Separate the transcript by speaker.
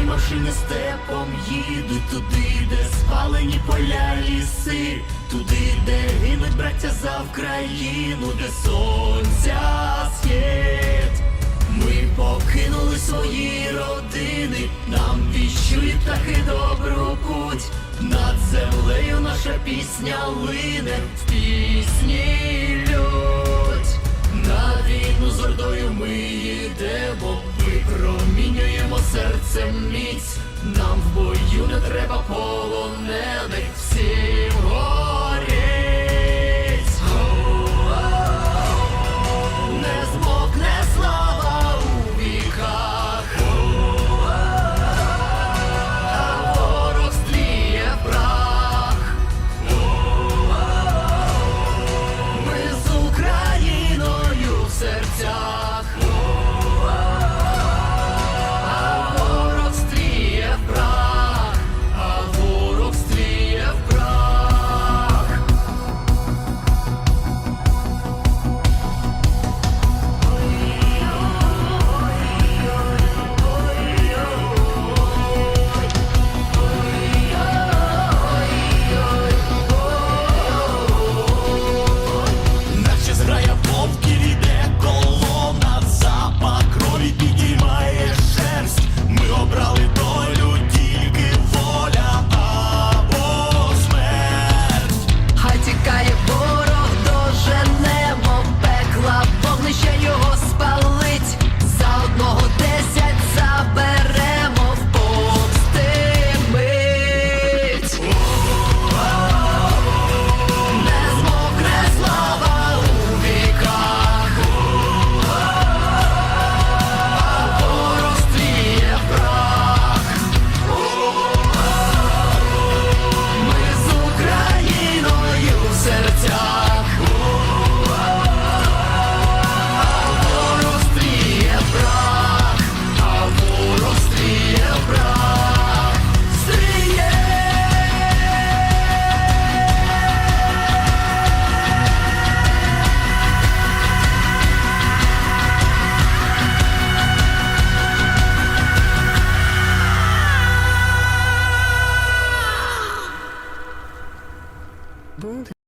Speaker 1: чорній машині степом їдуть туди, де спалені поля ліси, туди, де гинуть браття за Вкраїну, де сонця схід. Ми покинули свої родини, нам віщують птахи добру путь. Над землею наша пісня лине в пісні лють. На війну з ордою ми йдемо, випромінюємо серцем міць. Нам в бою не треба полонених,